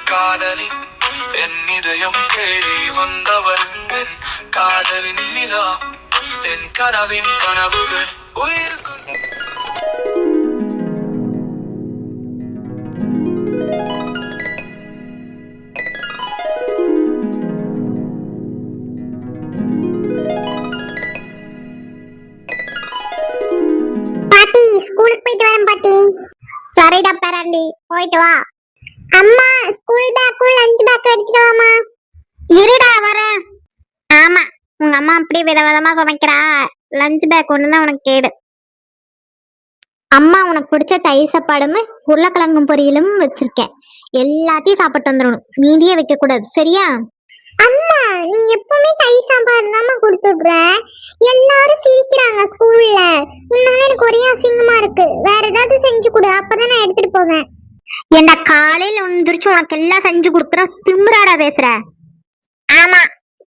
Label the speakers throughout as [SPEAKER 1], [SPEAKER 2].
[SPEAKER 1] காதலி என் இதயம் தேடி வந்தவர் என் காதலின் நிலா என் கனவின் கனவுகள். உயிர்
[SPEAKER 2] பாட்டி ஸ்கூலுக்கு போயிட்டு வரேன் பாட்டி. சரிடா பேராண்டி. போயிட்டு வா. அம்மா ஸ்கூல் பேக்கும் லஞ்ச் பேக் எடுத்துட்டு வாமா இருடா வரேன். ஆமா உங்க அம்மா அப்படியே விதவிதமா சமைக்கிறா. லஞ்ச் பேக் ஒன்று தான் உனக்கு கேடு. அம்மா உனக்கு பிடிச்ச தயிர் சாப்பாடும் உருளைக்கிழங்கும் பொரியலும் வச்சிருக்கேன். எல்லாத்தையும் சாப்பிட்டு வந்துடணும். மீதியே வைக்க கூடாது சரியா? அம்மா நீ எப்பவுமே தயிர் சாம்பார் தாம்மா கொடுத்துடுற எல்லாரும் சிரிக்கிறாங்க ஸ்கூல்ல உன்னால எனக்கு ஒரே அசிங்கமா இருக்கு. வேற ஏதாவது செஞ்சு கொடு. அப்பதான் நான் எடுத்துட்டு போவேன். என்ன காலையில வந்துருச்சு உனக்கு எல்லாம் செஞ்சு கொடுக்குற திமிராடா பேசுற. ஆமா.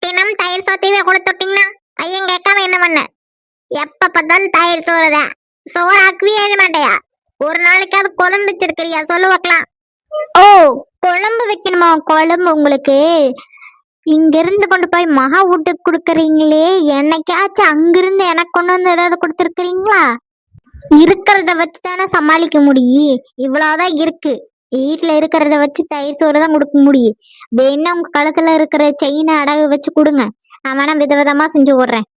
[SPEAKER 2] தினம் தயிர் சோத்தையே கொடுத்துட்டீங்கன்னா ஐயன் கேட்காம என்ன பண்ண? எப்ப பார்த்தாலும் தயிர் சோறுத சோறு ஆக்கவே மாட்டையா? ஒரு நாளைக்காவது குழம்பு வச்சிருக்கிறியா? சொல்லு வைக்கலாம் ஓ குழம்பு வைக்கணுமா? குழம்பு உங்களுக்கு? இங்க இருந்து கொண்டு போய் மகா வீட்டுக்கு கொடுக்குறீங்களே. என்னைக்காச்சும் அங்கிருந்து எனக்கு கொண்டு வந்து ஏதாவது கொடுத்துருக்கீங்களா இருக்கிறத வச்சு தானே சமாளிக்க முடியும் இவ்வளவுதான் இருக்கு. வீட்டுல இருக்கிறத வச்சு தயிர் சோறு தான் கொடுக்க முடியும் வேணா உங்க கழுத்துல இருக்கிற செயினை அடகு வச்சு கொடுங்க. நான் வேணா விதவிதமா செஞ்சு விடுறேன்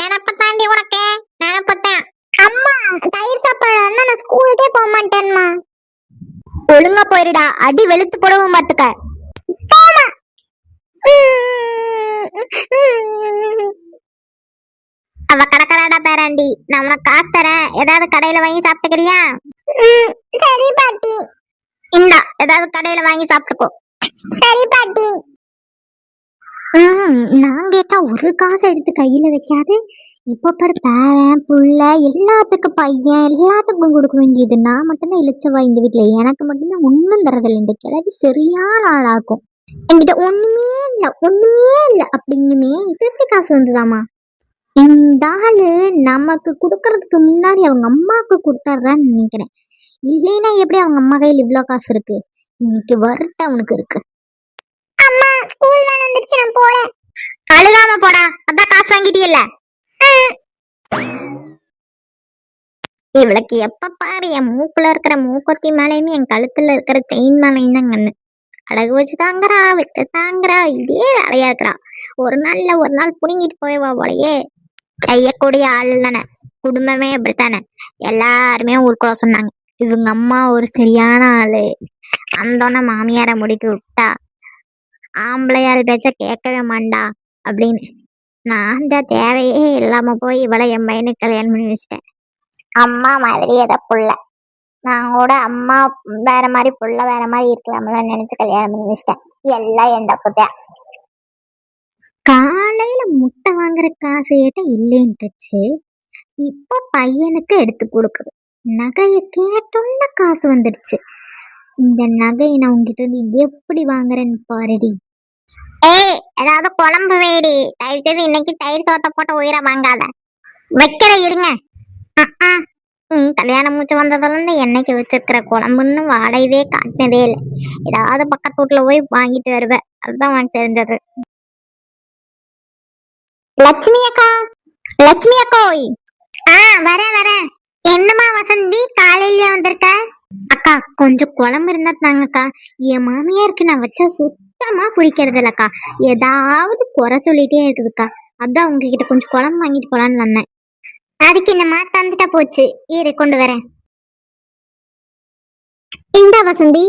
[SPEAKER 2] நினப்ப தாண்டி உனக்கு? நினப்பத்தான் அம்மா தயிர் சாப்பாடு வந்து நான் ஸ்கூலுக்கே போக மாட்டேன்மா. ஒழுங்கா போயிருடா அடி வெளுத்து போடவும் பாத்துக்க அவ கடக்கறாடா பேராண்டி. நான் உனக்கு காசு தரேன். ஏதாவது கடையில வாங்கி சாப்பிட்டுக்கிறியா? சரி பாட்டி. இந்தா ஏதாவது கடையில வாங்கி சாப்பிட்டுக்கோ. சரி பாட்டி. நான் கேட்டா ஒரு காசு எடுத்து கையில வைக்காது. இப்ப பாரு பேரன் புள்ள எல்லாத்துக்கும் பையன் எல்லாத்துக்கும் கொடுக்க வேண்டியது நான் மட்டும்தான் இழிச்சவா இந்த வீட்டுல எனக்கு மட்டும்தான் ஒண்ணும் தரதில்லை. இந்த கிளவி சரியான ஆளாக்கும். என்கிட்ட ஒண்ணுமே இல்ல ஒண்ணுமே இல்ல. அப்படிங்குமே இப்ப எப்படி காசு வந்ததாமா இந்த ஆளு நமக்கு கொடுக்கறதுக்கு முன்னாடி அவங்க அம்மாவுக்கு கொடுத்தாருன்னு நினைக்கிறேன். இல்லைன்னா எப்படி அவங்க அம்மா கையில் இவ்ளோ காசு இருக்கு? இன்னைக்கு வரட்ட அவனுக்கு இருக்கு. அம்மா ஸ்கூல் வேன் வந்துருச்சு நான் போறேன். அழுகாம போடா அதான் காசு வாங்கிட்டியல்ல. இவளுக்கு எப்ப பாரு என் மூக்குல இருக்கிற மூக்குத்தி மேலையுமே என் கழுத்துல இருக்கிற செயின் மேலையும் தான் கண்ணு. அடகு வச்சு தாங்குறா வச்சு தாங்குறா இதே வேலையா இருக்கிறா. ஒரு நாள்ல ஒரு நாள் புடுங்கிட்டு போயவா போலயே. செய்யக்கூடிய ஆள் தானே. குடும்பமே அப்படித்தானே. எல்லாருமே ஊருக்குள்ள சொன்னாங்க. இவங்க அம்மா ஒரு சரியான ஆளு. வந்தோன்னே மாமியார முடிக்க விட்டா. ஆம்பளையாள் பேச்ச கேட்கவே மாண்டா அப்படின்னு. நான் தான் தேவையே இல்லாம போய் இவளை என் பையனுக்கு கல்யாணம் பண்ணி வச்சிட்டேன். அம்மா மாதிரி எதை புள்ள. நான் கூட அம்மா வேற மாதிரி புள்ள வேற மாதிரி இருக்கலாம்ல நினைச்சு கல்யாணம் பண்ணி வச்சிட்டேன். எல்லாம் என் தப்புதான் காலையில முட்டை வாங்குற காசு கேட்ட இல்லைன்றுச்சு இப்போ பையனுக்கு எடுத்து கொடுக்குது. நகையை கேட்டோன்ன காசு வந்துடுச்சு. இந்த நகையை நான் உங்ககிட்ட இருந்து எப்படி வாங்குறேன்னு பாருடி. ஏய் ஏதாவது குழம்பு வேடி. தயவு செய்து இன்னைக்கு தயிர் சோத்த போட்டு உயிரை வாங்காத. வைக்கிற இருங்க. ம், கல்யாணம் மூச்சு வந்ததுலேருந்து என்னைக்கு வச்சிருக்கிற குழம்புன்னு வாடகையே காட்டினதே இல்லை. ஏதாவது பக்கத்து வீட்டுல போய் வாங்கிட்டு வருவேன் அதுதான் உனக்கு தெரிஞ்சது. லட்சுமி அக்கா லட்சுமி அக்கோய். ஆ வரேன் வரேன். என்னம்மா வசந்தி காலையில வந்திருக்க? அக்கா கொஞ்சம் குழம்பு இருந்தா தாங்கக்கா. என் மாமியாருக்கு நான் வச்சா சுத்தமா பிடிக்கிறது இல்லக்கா ஏதாவது குறை சொல்லிட்டே இருக்குதுக்கா. அதான் உங்ககிட்ட கொஞ்சம் குழம்பு வாங்கிட்டு போலான்னு வந்தேன். அதுக்கு என்னம்மா தந்துட்டா போச்சு. இரு கொண்டு வரேன். இந்த வசந்தி.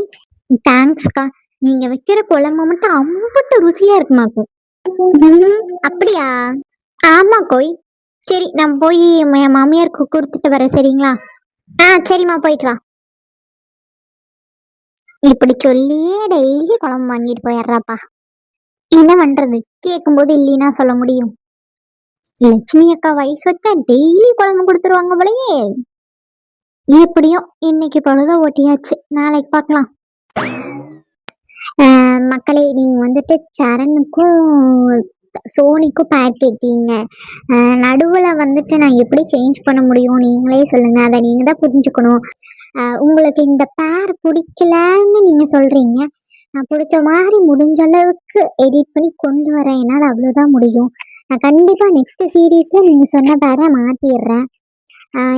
[SPEAKER 2] தேங்க்ஸ்க்கா. நீங்க வைக்கிற குழம்பு மட்டும் அம்பட்டு ருசியா இருக்குமாக்கும். அப்படியா? ஆமா கோய். சரி நான் போய் என் மாமியாருக்கு கொடுத்துட்டு வரேன் சரிங்களா? ஆ சரிம்மா போயிட்டு வா. இப்படி சொல்லியே டெய்லி குழம்பு வாங்கிட்டு போயிடுறாப்பா. என்ன பண்றது? கேட்கும்போது இல்லைன்னா சொல்ல முடியும். லட்சுமி அக்கா வயசு வச்சா டெய்லி குழம்பு கொடுத்துருவாங்க போலயே. எப்படியும் இன்னைக்கு பொழுத ஓட்டியாச்சு. நாளைக்கு பார்க்கலாம் ஆஹ் மக்களே நீங்க வந்துட்டு சரணுக்கும் சோனிக்கும் பேட் கேட்டீங்க. நடுவில் வந்துட்டு நான் எப்படி சேஞ்ச் பண்ண முடியும்? நீங்களே சொல்லுங்கள் அதை நீங்கள் தான் புரிஞ்சுக்கணும். உங்களுக்கு இந்த பேர் பிடிக்கலன்னு நீங்கள் சொல்கிறீங்க நான் பிடிச்ச மாதிரி முடிஞ்ச அளவுக்கு எடிட் பண்ணி கொண்டு வரேன். என்னால் அவ்வளோதான் முடியும். நான் கண்டிப்பாக நெக்ஸ்ட் சீரீஸில் நீங்கள் சொன்ன பேரை மாற்றிடுறேன்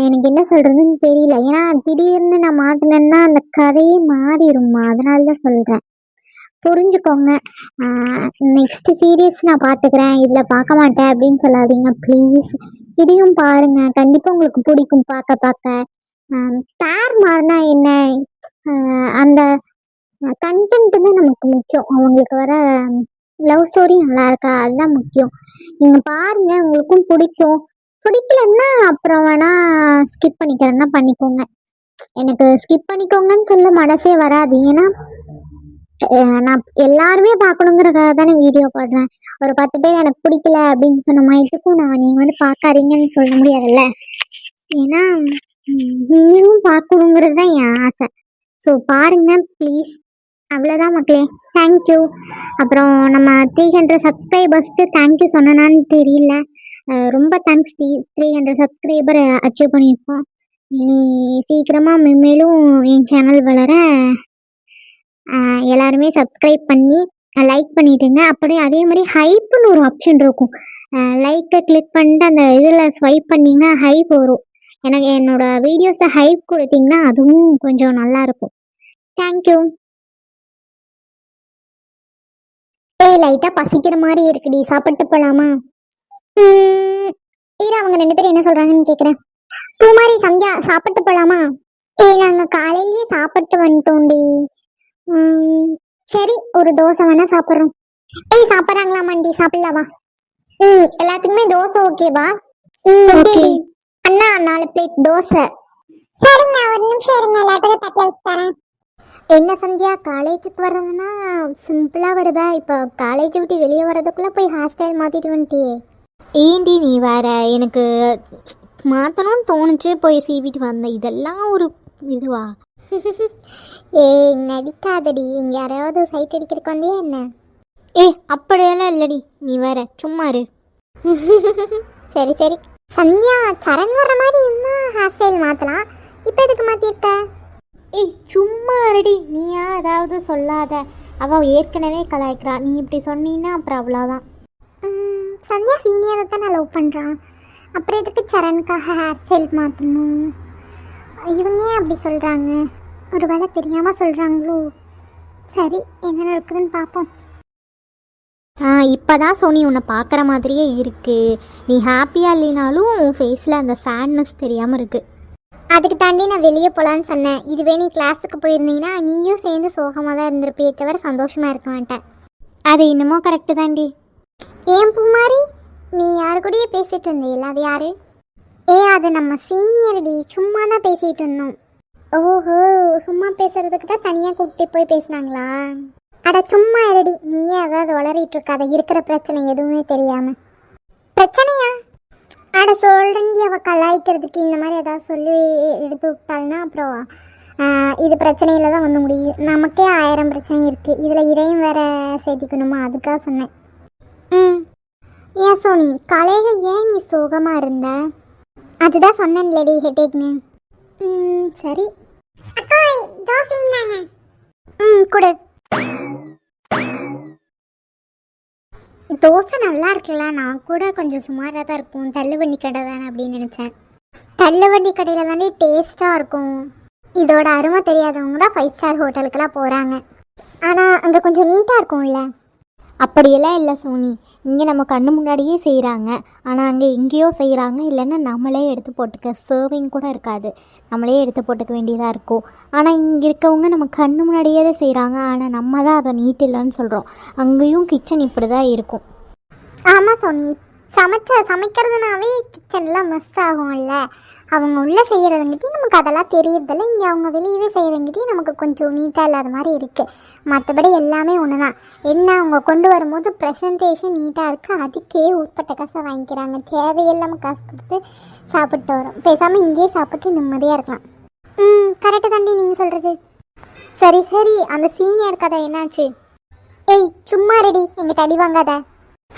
[SPEAKER 2] எனக்கு என்ன சொல்கிறதுன்னு தெரியல. ஏன்னா திடீர்னு நான் மாத்தினேன்னா அந்த கதையே மாறிடும்மா. அதனால தான் சொல்கிறேன் புரிஞ்சுக்கோங்க. நெக்ஸ்ட் சீரியஸ் நான் பார்த்துக்கிறேன் இதில் பார்க்க மாட்டேன் அப்படின்னு சொல்லாதீங்க ப்ளீஸ் இதையும் பாருங்க. கண்டிப்பாக உங்களுக்கு பிடிக்கும். பார்க்க பார்க்க. ஸ்டார் மாறினா என்ன? அந்த கண்டென்ட் தான் நமக்கு முக்கியம். அவங்களுக்கு வர லவ் ஸ்டோரி நல்லா இருக்கா? அதுதான் முக்கியம். நீங்கள் பாருங்க உங்களுக்கும் பிடிக்கும். பிடிக்கலன்னா அப்புறம் வேணா ஸ்கிப் பண்ணிக்கிறேன்னா பண்ணிக்கோங்க. எனக்கு ஸ்கிப் பண்ணிக்கோங்கன்னு சொல்ல மனசே வராது. ஏன்னா நான் எல்லாருமே பார்க்கணுங்கிறக்காக தானே வீடியோ போடுறேன். ஒரு பத்து பேர் எனக்கு பிடிக்கல அப்படின்னு சொன்ன மாதிரிக்கும் நான் நீங்கள் வந்து பார்க்காதீங்கன்னு சொல்ல முடியாதுல்ல? ஏன்னா நீங்களும் பார்க்கணுங்கிறது தான் என் ஆசை. ஸோ பாருங்க ப்ளீஸ் அவ்வளோதான் மக்களே. தேங்க்யூ அப்புறம் நம்ம த்ரீ ஹண்ட்ரட் சப்ஸ்கிரைபர்ஸ்க்கு தேங்க்யூ சொன்னனான்னு தெரியல. ரொம்ப thanks three three hundred subscriber achieve பண்ணியிருக்கோம். நீ சீக்கிரமாக மென்மேலும் என் சேனல் வளர எல்லாருமே சப்ஸ்கிரைப் பண்ணி லைக் பண்ணிட்டுங்க. அப்படியே அதே மாதிரி ஹைப்னு ஒரு ஆப்ஷன் இருக்கும். லைக்கை கிளிக் பண்ணிட்டு அந்த இதில் ஸ்வைப் பண்ணிங்கன்னா ஹைப் வரும். எனக்கு என்னோட வீடியோஸை ஹைப் கொடுத்தீங்கன்னா அதுவும் கொஞ்சம் நல்லா இருக்கும். தேங்க்யூ ஏய் லைட்டாக பசிக்கிற மாதிரி இருக்குடி. சாப்பிட்டு போகலாமா இரு அவங்க ரெண்டு பேரும் என்ன சொல்கிறாங்கன்னு கேட்குறேன் பூமாரி சந்தியா சாப்பிட்டு போகலாமா ஏய் நாங்கள் காலையிலேயே சாப்பிட்டு வந்துட்டோம்டி. சரி ஒரு தோசை வேணா சாப்பிட்றோம். ஏய் சாப்பிட்றாங்களா மண்டி? சாப்பிடலாமா ம் எல்லாத்துக்குமே தோசை ஓகேவா ஓகே அண்ணா நாலு பிளேட் தோசை. சரிங்க ஒரு நிமிஷம் இருங்க எல்லாத்துக்கும் தட்டில் வச்சு தரேன். என்ன சந்தியா காலேஜுக்கு வர்றதுன்னா சிம்பிளாக வருதா இப்போ காலேஜ் விட்டு வெளியே வர்றதுக்குள்ளே போய் ஹேர் ஸ்டைல் மாற்றிட்டு வந்துட்டியே. ஏண்டி நீ வேற? எனக்கு மாற்றணும்னு தோணுச்சு போய் சீவிட்டு வந்தேன். இதெல்லாம் ஒரு இதுவா? ஏய் நடிக்காதடி. இங்க யாராவது சைட் அடிக்கிறதுக்கு வந்தியா என்ன? ஏய் அப்படியெல்லாம் இல்லடி. நீ வேற சும்மா இரு. சரி சரி. சந்தியா சரண் வர மாதிரி இருந்தா ஹேர் ஸ்டைல் மாத்தலாம். இப்போ எதுக்கு மாத்திருக்க? ஏய் சும்மா இருடி. நீயா ஏதாவது சொல்லாத. அவ ஏற்கனவே கலாய்க்கிறா. நீ இப்படி சொன்னீன்னா அப்புறம் அவ்வளோதான் சந்தியா சீனியரை தான் நான் லவ் பண்ணுறான் அப்புறம் எதுக்கு சரணுக்காக ஹேர் ஸ்டைல் மாற்றணும் இவங்க ஏன் அப்படி சொல்கிறாங்க ஒரு வேளை தெரியாமல் சொல்கிறாங்களோ சரி என்ன நடக்குதுன்னு பார்ப்போம் ஆ இப்போ தான் சோனி உன்னை பார்க்குற மாதிரியே இருக்கு. நீ ஹாப்பியாக இல்லைனாலும் உன் ஃபேஸில் அந்த சேட்னஸ் தெரியாமல் இருக்கு. அதுக்கு தாண்டி நான் வெளியே போகலான்னு சொன்னேன். இதுவே நீ கிளாஸுக்கு போயிருந்தீங்கன்னா நீயும் சேர்ந்து சோகமாக தான் இருந்திருப்பியே தவிர சந்தோஷமாக இருக்க மாட்டேன். அது இன்னமும் கரெக்டு தாண்டி. ஏன் பூமாரி? நீ யாரு கூடயே பேசிட்டு இருந்தீல்ல? அது யாரு? ஏ அது நம்ம சீனியர் டி. சும்மா தான் பேசிட்டு இருந்தோம். ஓஹோ சும்மா பேசுறதுக்கு தான் தனியாக கூப்பிட்டு போய் பேசினாங்களா? அட சும்மா இருடி. நீயே அதாவது வளரிட்டு இருக்காத இருக்கிற பிரச்சனை எதுவுமே தெரியாம. பிரச்சனையா? அட சொல்றேன்டி அவ கலாய்க்கிறதுக்கு. இந்த மாதிரி ஏதாவது சொல்லி எடுத்து விட்டாள்னா அப்புறம் இது பிரச்சனையில தான் வந்து முடியும் நமக்கே ஆயிரம் பிரச்சனை இருக்கு. இதுல இதையும் வேற சேர்த்திக்கணுமா அதுக்காக சொன்னேன். ம். ஏன் சோனி காலையில ஏன் நீ சோகமா இருந்த? அதுதான் சொன்னேன் லேடி ஹெட்டேக்னு சரி. ம் கொடு. தோசை நல்லா இருக்குல்ல நான் கூட கொஞ்சம் சுமாராக தான் இருக்கும். தள்ளுவண்டி கடை தானே அப்படின்னு நினச்சேன். தள்ளுவண்டி கடையில் தானே டேஸ்ட்டாக இருக்கும். இதோட அருமை தெரியாதவங்க தான் ஃபைவ் ஸ்டார் ஹோட்டலுக்கெல்லாம் போகிறாங்க ஆனால் அங்கே கொஞ்சம் நீட்டாக இருக்கும்ல. அப்படியெல்லாம் இல்லை சோனி. இங்கே நம்ம கண்ணு முன்னாடியே செய்கிறாங்க. ஆனால் அங்கே எங்கேயோ செய்கிறாங்க. இல்லைன்னா நம்மளே எடுத்து போட்டுக்க சர்விங் கூட இருக்காது. நம்மளே எடுத்து போட்டுக்க வேண்டியதாக இருக்கும். ஆனால் இங்கே இருக்கவங்க நம்ம கண்ணு முன்னாடியே தான் செய்கிறாங்க. ஆனால் நம்ம தான் அதை நீட் இல்லைன்னு சொல்கிறோம். அங்கேயும் கிச்சன் இப்படி தான் இருக்கும். ஆமாம் சோனி சமைச்ச சமைக்கிறதுனாவே கிச்சன்லாம் மிஸ் ஆகும்ல. அவங்க உள்ளே செய்கிறதுங்கிட்டி நமக்கு அதெல்லாம் தெரியறதில்ல. இங்கே அவங்க வெளியவே செய்கிறங்கிட்டி நமக்கு கொஞ்சம் நீட்டாக இல்லாத மாதிரி இருக்குது மற்றபடி எல்லாமே ஒன்று தான் என்ன அவங்க கொண்டு வரும்போது ப்ரெசன்டேஷன் நீட்டாக இருக்குது அதுக்கே உட்பட்ட காசை வாங்கிக்கிறாங்க. தேவையில்லாமல் காசு கொடுத்து சாப்பிட்டு வரோம். பேசாமல் இங்கேயே சாப்பிட்டு நிம்மதியாக இருக்கலாம். ம் கரெக்டு தாண்டி நீங்கள் சொல்கிறது சரி சரி. அந்த சீனியர் கதை என்னாச்சு? ஏய் சும்மா ரெடி எங்கிட்ட அடி வாங்காத.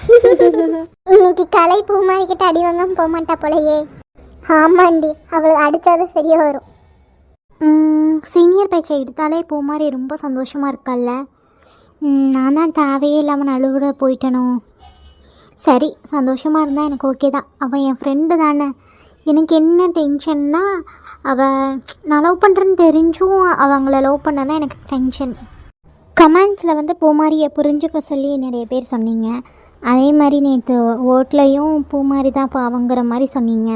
[SPEAKER 2] இன்னைக்கு கலை பூமாரி கிட்ட அடி வாங்காம போக மாட்டா போலயே. ஆமாண்டி அவளுக்கு அடிச்சாதான் சரியா வரும். சீனியர் பேச்சை எடுத்தாலே பூமாரி ரொம்ப சந்தோஷமாக இருக்கால்ல நான் தான் தேவையே இல்லாமல் நழுவிட போயிட்டனோ. சரி சந்தோஷமாக இருந்தால் எனக்கு ஓகே தான். அவள் என் ஃப்ரெண்டு தானே. எனக்கு என்ன டென்ஷன்னா அவள் நான் லவ் பண்ணுறேன்னு தெரிஞ்சும் அவங்கள லவ் பண்ண தான் எனக்கு டென்ஷன் கமெண்ட்ஸில் வந்து பூமாரியை புரிஞ்சுக்க சொல்லி நிறைய பேர் சொன்னீங்க. அதே மாதிரி நேற்று ஓட்லையும் பூமாரி தான் பாவங்கிற மாதிரி சொன்னீங்க.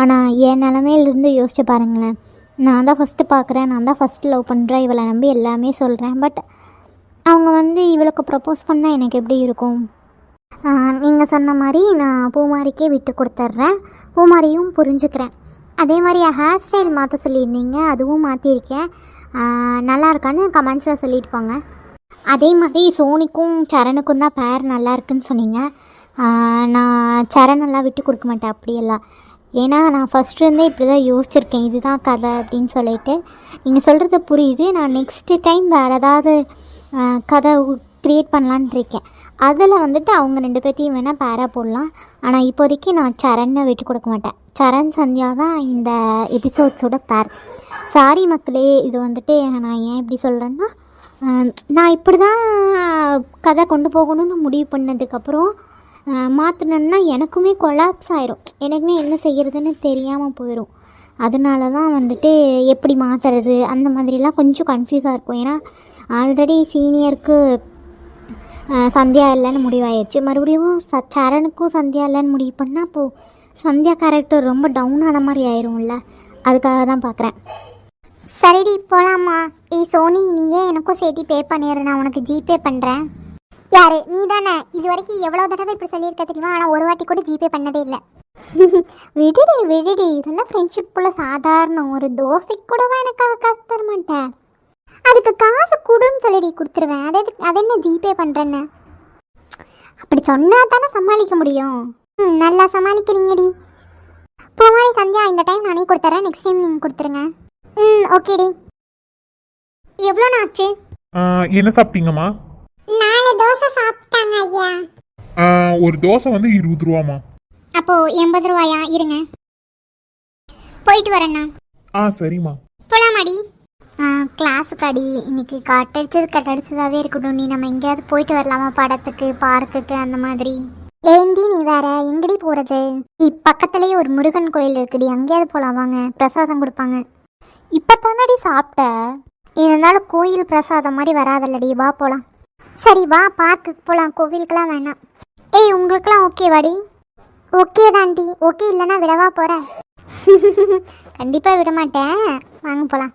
[SPEAKER 2] ஆனால் என் நிலமையிலிருந்து யோசிச்சு பாருங்களேன். நான் தான் ஃபஸ்ட்டு பார்க்குறேன் நான் தான் ஃபஸ்ட்டு லவ் பண்ணுறேன் இவளை நம்பி எல்லாமே சொல்கிறேன் பட் அவங்க வந்து இவளுக்கு ப்ரப்போஸ் பண்ணால் எனக்கு எப்படி இருக்கும்? நீங்கள் சொன்ன மாதிரி நான் பூமாரிக்கே விட்டு கொடுத்துட்றேன். பூமாரியும் புரிஞ்சுக்கிறேன். அதே மாதிரி ஹேர் ஸ்டைல் மாற்ற சொல்லியிருந்தீங்க அதுவும் மாற்றிருக்கேன் நல்லா இருக்கான்னு கமெண்ட்ஸில் சொல்லிட்டு போங்க. அதே மாதிரி சோனிக்கும் சரணுக்கும் தான் பேர் நல்லா இருக்குன்னு சொன்னீங்க. நான் சரணெல்லாம் விட்டு கொடுக்க மாட்டேன் அப்படியெல்லாம். ஏன்னா நான் ஃபஸ்ட்டு இருந்தே இப்படி தான் யோசிச்சிருக்கேன். இதுதான் கதை அப்படின்னு சொல்லிட்டு. நீங்கள் சொல்கிறது புரியுது. நான் நெக்ஸ்ட்டு டைம் வேறு ஏதாவது கதை க்ரியேட் பண்ணலான்னு இருக்கேன். அதில் வந்துட்டு அவங்க ரெண்டு பேர்த்தையும் வேணால் பேராக போடலாம். ஆனால் இப்போதைக்கு நான் சரண்ணை விட்டு கொடுக்க மாட்டேன். சரண் சந்தியா தான் இந்த எபிசோட்ஸோட பேர் சாரி மக்களே இது வந்துட்டு நான் ஏன் இப்படி சொல்கிறேன்னா நான் இப்படி தான் கதை கொண்டு போகணும்னு முடிவு பண்ணதுக்கப்புறம் மாற்றினேன்னா எனக்குமே கொலாப்ஸ் ஆயிரும். எனக்குமே என்ன செய்கிறதுன்னு தெரியாமல் போயிடும் அதனால தான் வந்துட்டு எப்படி மாற்றுறது அந்த மாதிரிலாம் கொஞ்சம் கன்ஃபியூஸாக இருக்கும். ஏன்னா ஆல்ரெடி சீனியருக்கு சந்தியா இல்லைன்னு முடிவாயிடுச்சு மறுபடியும் ச சரணுக்கும் சந்தியா இல்லைன்னு முடிவு பண்ணால் அப்போது சந்தியா கேரக்டர் ரொம்ப டவுன் ஆன மாதிரி ஆயிரும்ல. அதுக்காக தான் பார்க்குறேன் சரிடி போகலாமா ஏய் சோனி நீயே எனக்கும் சேர்த்து பே பண்ணிடுற நான் உனக்கு ஜிபே பண்ணுறேன் யார் நீ தானே இது வரைக்கும் எவ்வளோ தடவை இப்படி சொல்லியிருக்க தெரியுமா? ஆனால் ஒரு வாட்டி கூட ஜிபே பண்ணதே இல்லை. விடுடி விடுடி. இதெல்லாம் ஃப்ரெண்ட்ஷிப்புள்ள சாதாரணம். ஒரு தோசைக்கு கூடவா எனக்காக காசு தர மாட்டேன் அதுக்கு காசு கொடுன்னு சொல்லிடி கொடுத்துருவேன். அது எதுக்கு- அது என்ன ஜிபே பண்ணுறேன்னு அப்படி சொன்னால் தானே சமாளிக்க முடியும். ம் நல்லா சமாளிக்கிறீங்கடி. பூமாரி சந்தியா இந்த டைம் நானே கொடுத்துறேன். நெக்ஸ்ட் டைம் நீங்கள் கொடுத்துருங்க. ம் ஓகேடி எவ்வளோ ஆச்சு
[SPEAKER 3] ஆ, என்ன சாப்பிட்டீங்கம்மா?
[SPEAKER 2] நாலு தோசை சாப்பிட்டாங்க ஐயா.
[SPEAKER 3] ஆ, ஒரு தோசை வந்து இருபது ரூபாம்மா.
[SPEAKER 2] அப்போ எண்பது ரூபாயா? இருங்க. போயிட்டு வரேண்ணா.
[SPEAKER 3] ஆ சரிம்மா.
[SPEAKER 2] போலாமாடி? கிளாஸுக்கு அடி இன்னைக்கு கட்டடிச்சது கட்டடிச்சதாவே இருக்கட்டும். நீ நம்ம எங்கேயாவது போயிட்டு வரலாமா? படத்துக்கு பார்க்குக்கு அந்த மாதிரி. ஏண்டி நீ வேற? எங்கடி போறது? பக்கத்துலயே ஒரு முருகன் கோயில் இருக்குடி. அங்கேயாவது போலாம் வாங்க. பிரசாதம் கொடுப்பாங்க. இப்போ தானடி சாப்பிட்ட. இருந்தாலும் கோயில் பிரசாதம் மாதிரி வராதல்லடி வா போகலாம் சரி வா பார்க்குக்கு போகலாம் கோவிலுக்கெலாம் வேணாம். ஏய் உங்களுக்கெலாம் ஓகே வாடி? ஓகே தாண்டி ஓகே இல்லைன்னா விடவா போகிறேன் கண்டிப்பாக விட மாட்டேன் வாங்க போகலாம்